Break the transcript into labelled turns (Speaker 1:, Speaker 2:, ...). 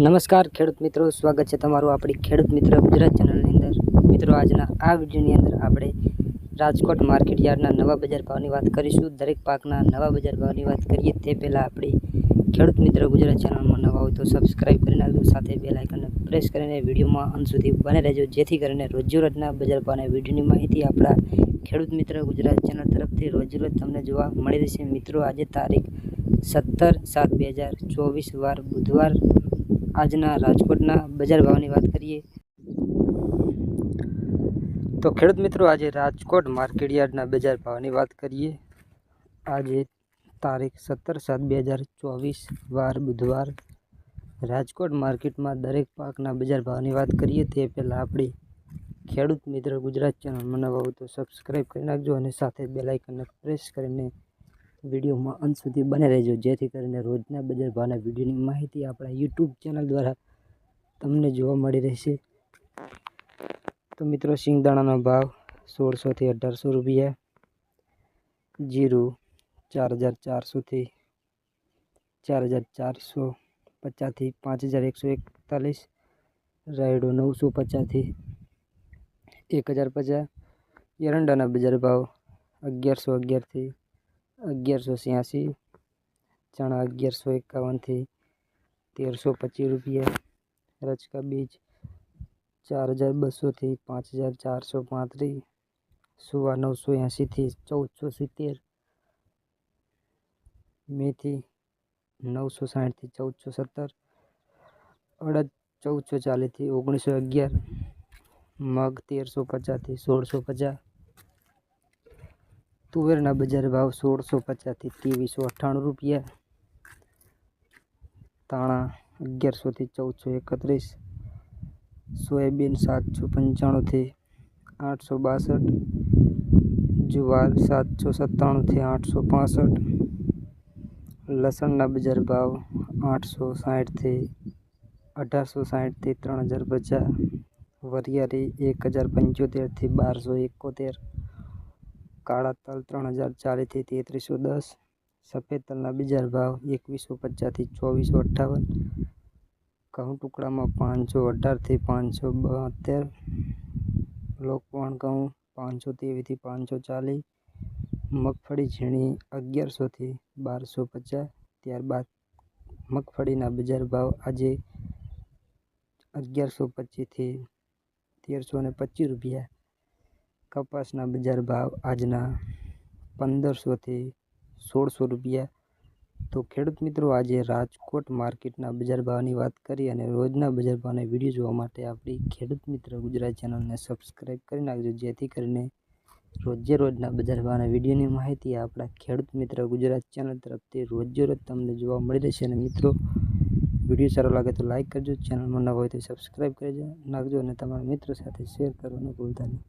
Speaker 1: નમસ્કાર, ખેડૂત મિત્રો. સ્વાગત છે તમારું આપણી ખેડૂત મિત્ર ગુજરાત ચેનલની અંદર. મિત્રો, આજના આ વિડીયોની અંદર આપણે રાજકોટ માર્કેટ યાર્ડના નવા બજાર ભાવની વાત કરીશું. દરેક પાકના નવા બજાર ભાવની વાત કરીએ તે પહેલાં આપણી ખેડૂત મિત્ર ગુજરાત ચેનલમાં નવા હોય તો સબસ્ક્રાઈબ કરી નાખજો સાથે બે લાઇકનને પ્રેસ કરીને વિડીયોમાં અંત સુધી બને રહેજો. જેથી કરીને રોજરોજના બજાર ભાવના વિડીયોની માહિતી આપણા ખેડૂત મિત્ર ગુજરાત ચેનલ તરફથી રોજરોજ તમને જોવા મળી રહેશે. મિત્રો, આજે તારીખ સત્તર સાત બે હજાર ચોવીસ વાર બુધવાર આજના રાજકોટના બજાર ભાવની વાત કરીએ. તો ખેડૂત મિત્રો, આજે રાજકોટ માર્કેટ યાર્ડના બજાર ભાવની વાત કરીએ. આજે તારીખ સત્તર સાત બે હજાર ચોવીસ, વાર બુધવાર. રાજકોટ માર્કેટમાં દરેક પાકના બજાર ભાવની વાત કરીએ, તે પહેલાં આપણે ખેડૂત મિત્ર ગુજરાત ચેનલ નવા હોય તો સબસ્ક્રાઈબ કરી નાખજો અને સાથે બેલાઇકનને પ્રેસ કરીને વિડીયોમાં અંત સુધી બને રહેજો. જેથી કરીને રોજના બજાર ભાવના વિડીયોની માહિતી આપણા યુટ્યુબ ચેનલ દ્વારા તમને જોવા મળી રહેશે. તો મિત્રો, સિંગદાણાનો ભાવ સોળસોથી અઢારસો રૂપિયા, જીરું ચાર હજાર ચારસોથી ચાર હજાર ચારસો પચાસથી પાંચ હજાર એકસો એકતાલીસ, રાયડો નવસો પચાસથી એક હજાર પચાસ, એરંડાના બજાર ભાવ અગિયારસો અગિયારથી અગિયારસો છ્યાસી ચણા અગિયારસો એકાવનથી તેરસો પચીસ રૂપિયા રચકા બીજ ચાર હજાર બસોથી પાંચ હજાર ચારસો પાંત્રીસ સુવા નવસો એંશીથી ચૌદસો સિત્તેર મેથી નવસો સાઠથી ચૌદસો સત્તર અડદ ચૌદસો ચાલીસથી ઓગણીસો અગિયાર મગ તેરસો પચાસથી સોળસો પચાસ તુવેરના બજાર ભાવ સોળસો પચાસથી ત્રેવીસો અઠ્ઠાણું રૂપિયા તાણા અગિયારસોથી ચૌદસો એકત્રીસ સોયાબીન સાતસો પંચાણુંથી આઠસો બાસઠ જુવાર સાતસો સત્તાણુંથી આઠસો પાસઠ લસણના બજાર ભાવ આઠસો સાઠથી અઢારસો સાઠથી ત્રણ હજાર પચાસ વરિયાળી એક હજાર પંચોતેરથી બારસો એકોતેર કાળા તલ ત્રણ હજાર ચાલીસથી તેત્રીસો દસ, સફેદ તલના બજાર ભાવ એકવીસો પચાસથી ચોવીસો અઠ્ઠાવન, ઘઉં ટુકડામાં પાંચસો અઢારથી પાંચસો બોતેર, લોકવણ ઘઉં પાંચસો તેવીસથી પાંચસો ચાલીસ, મગફળી ઝીણી અગિયારસોથી બારસો પચાસ, ત્યારબાદ મગફળીના બજાર ભાવ આજે અગિયારસો પચીસથી તેરસો ને પચીસ રૂપિયા કપાસના બજાર ભાવ આજના પંદરસોથી સોળસો રૂપિયા. તો ખેડૂત મિત્રો, આજે રાજકોટ માર્કેટના બજાર ભાવની વાત કરી અને રોજના બજાર ભાવના વીડિયો જોવા માટે આપણી ખેડૂત મિત્ર ગુજરાત ચેનલને સબસ્ક્રાઈબ કરી નાખજો, જેથી કરીને રોજે રોજના બજાર ભાવના વિડીયોની માહિતી આપણા ખેડૂત મિત્ર ગુજરાત ચેનલ તરફથી રોજે રોજ તમને જોવા મળી રહેશે. અને મિત્રો, વીડિયો સારો લાગે તો લાઇક કરજો, ચેનલમાં ન હોય તો સબસ્ક્રાઈબ કરી નાખજો અને તમારા મિત્રો સાથે શેર કરવાનું ભૂલતા નહીં.